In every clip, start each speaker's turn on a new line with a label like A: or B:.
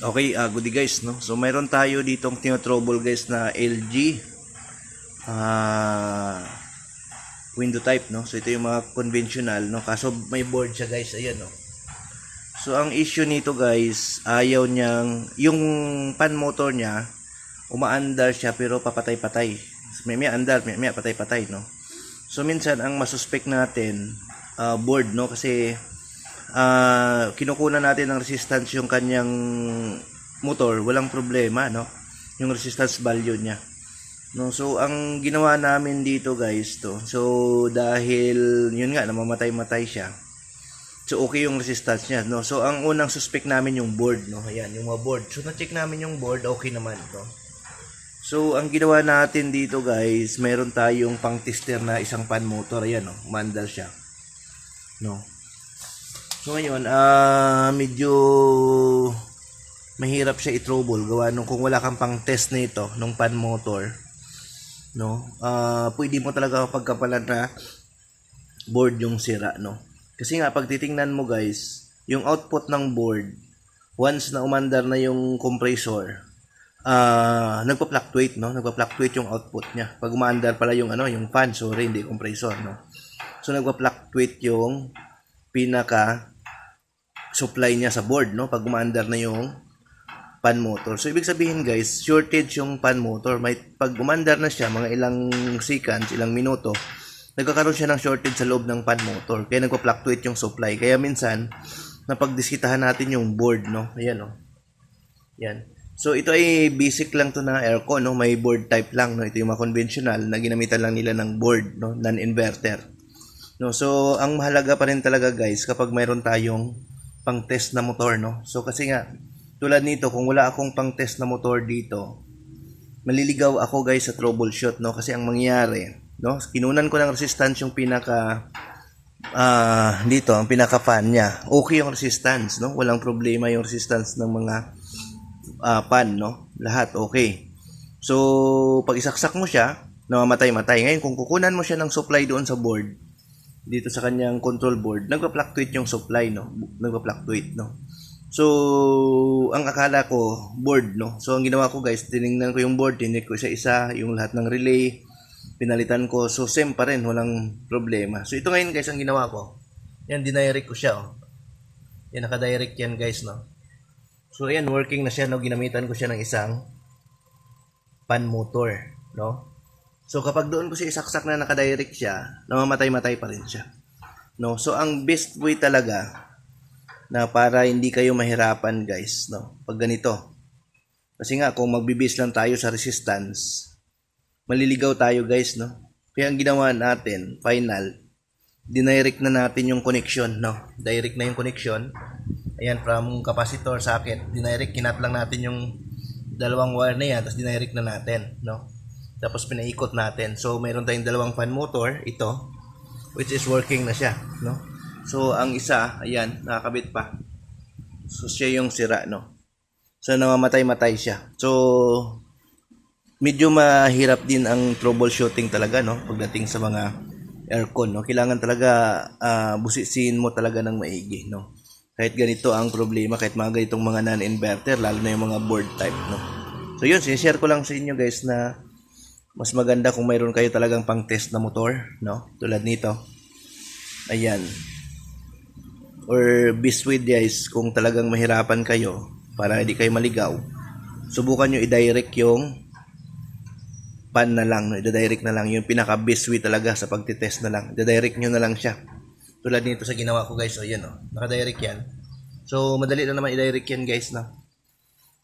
A: Okay, uh, goody guys, no? So, mayroon tayo ditong tinotrouble guys na LG ah window type, no? So, ito yung mga conventional, no? Kaso may board siya guys, ayan, no? So, ang issue nito guys, ayaw niyang, yung pan motor niya, umaandar siya pero papatay-patay. May may andar, may may patay-patay, no? So, minsan, ang masuspect natin, ah, board, no? Kasi, ah kinukunan natin ng resistance yung kanyang motor, walang problema, no? Yung resistance value niya. No, so ang ginawa namin dito guys to. So dahil yun nga namamatay-matay siya. So okay yung resistance niya, no. So ang unang suspect namin yung board, no. Ayan, yung mga board. So na-check namin yung board, okay naman to. So ang ginawa natin dito guys, meron tayong pang-tester na isang pan motor, ayan no, mandal siya. No. So ngayon, ah medyo mahirap siya i-trouble. Gawa nung kung wala kang pang test nito nung pan motor no? Ah pwede mo talaga pagkapalan na board yung sira no? Kasi nga pag titingnan mo guys yung output ng board once na umandar na yung compressor ah nagpa-fluctuate no? Nagpa-fluctuate yung output niya. Pag umaandar pala yung ano yung fan sorry hindi compressor no? So nagpa-fluctuate yung pinaka supply niya sa board no pag umaandar na yung pan motor. So ibig sabihin guys, shortage yung pan motor. May pag umandar na siya mga ilang seconds, ilang minuto, nagkakaroon siya ng shortage sa loob ng pan motor. Kaya nagpa-fluctuate yung supply. Kaya minsan napagdiskitahan natin yung board, no. Ayan, no. Yan. So ito ay basic lang to na aircon, no. May board type lang, no. Ito yung mga conventional na ginamitan lang nila ng board, no, non-inverter. No, so ang mahalaga pa rin talaga guys kapag mayroon tayong pang-test na motor, no. So kasi nga tulad nito, kung wala akong pang-test na motor dito, maliligaw ako guys sa troubleshoot, no? Kasi ang mangyayari, no? Kinunan ko ng resistance yung pinaka, ah, dito, ang pinaka-fan niya. Okay yung resistance, no? Walang problema yung resistance ng mga ah, pan, no? Lahat okay. So, pag isaksak mo siya, namamatay-matay. Ngayon, kung kukunan mo siya ng supply doon sa board, dito sa kanyang control board, nagpa-fluctuate yung supply, no? Nagpa-fluctuate, no? So, ang akala ko, board, no? So, ang ginawa ko guys, tinignan ko yung board, tinig ko isa-isa, yung lahat ng relay, pinalitan ko. So, same pa rin, walang problema. So, ito ngayon guys, ang ginawa ko. Yan, dinirect ko siya, oh. Yan, nakadirect yan guys, no? So, ayan, working na siya, no? Ginamitan ko siya ng isang pan motor, no? So, kapag doon ko siya isaksak na nakadirect siya, namamatay-matay pa rin siya. No? So, ang best way talaga, na para hindi kayo mahirapan guys no? Pag ganito. Kasi nga kung magbibis lang tayo sa resistance maliligaw tayo guys no? Kaya ang ginawa natin final dinirect na natin yung connection no? Direct na yung connection. Ayan from capacitor socket dinirect kinat lang natin yung dalawang wire na yan tapos dinirect na natin no tapos pinaikot natin so mayroon tayong dalawang fan motor ito which is working na siya no So, ang isa, ayan, nakakabit pa. So, siya yung sira, no? So, namamatay-matay siya. So, medyo mahirap din ang troubleshooting talaga, no? Pagdating sa mga aircon, no? Kailangan talaga ah, busisin mo talaga ng maigi, no? Kahit ganito ang problema, kahit mga ganitong mga non-inverter, lalo na yung mga board type, no? So, yun, sinishare ko lang sa inyo, guys, na mas maganda kung mayroon kayo talagang pang-test na motor, no? Tulad nito. Ayan. Or biscuit guys kung talagang mahirapan kayo para hindi kayo maligaw subukan nyo i-direct yung pan na lang. No? i-direct na lang yung pinaka biscuit talaga sa pagtitest na lang. I-direct nyo na lang siya. Tulad nito sa ginawa ko guys. So yan oh. Naka-direct yan. So madali lang naman i-direct yan guys no?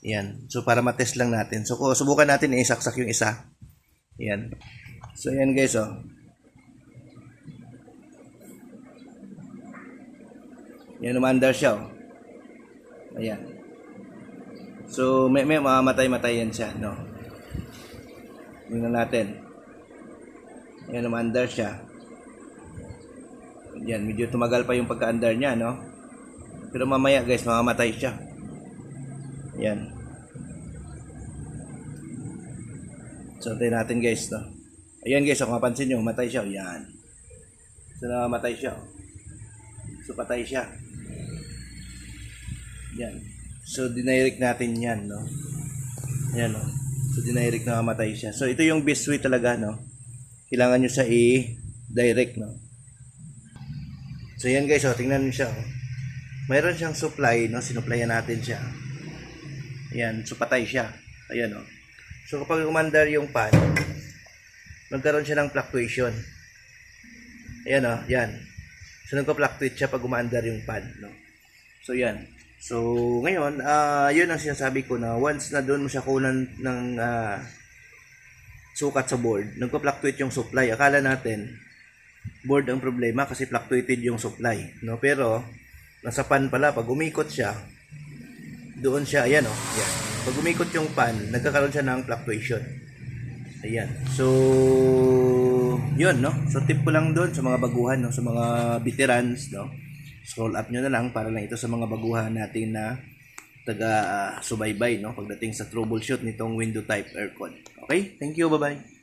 A: Yan so para matest lang natin. So subukan natin isaksak yung isa yan so yan guys oh Yan umandar siya. Oh. Ayan. So, may, may mamamatay-matay yan siya, no? Tingnan natin. Yan umandar siya. Yan, medyo tumagal pa yung pagka-andar niya, no? Pero mamaya, guys, mamamatay siya. Yan. So, tayo natin, guys, no? Ayan, guys, kung mapansin nyo, matay siya. Yan. So, namamatay siya. So, patay siya. Yan. So, dinirect natin yan, no? Ayan, no? So, dinirect na mamatay siya. So, ito yung best way talaga, no? Kailangan nyo siya i-direct, no? So, yan guys, oh, tingnan nyo siya, oh. Mayroon siyang supply, no? Sinuplayan natin siya. Ayan, so patay siya. Ayan, oh. So, kapag umandar yung pan, nagkaroon siya ng fluctuation. Ayan, oh, yan. So, nagpa-fluctuate siya pag umaandar yung pan, no? So, yan. So, ngayon, ah yun ang sinasabi ko na once na doon mo siya kunan ng ah, sukat sa board, nagpa-fluctuate yung supply. Akala natin, board ang problema kasi fluctuated yung supply. No? Pero, nasa pan pala, pag umikot siya, doon siya, ayan o, ayan. Pag umikot yung pan, nagkakaroon siya ng fluctuation. Ayan. So, yun, no? So, tip ko lang doon sa mga baguhan, no? Sa mga veterans, no? Scroll up nyo na lang para lang ito sa mga baguhan natin na taga-subaybay, no? Pagdating sa troubleshoot nitong window type aircon. Okay? Thank you. Bye-bye.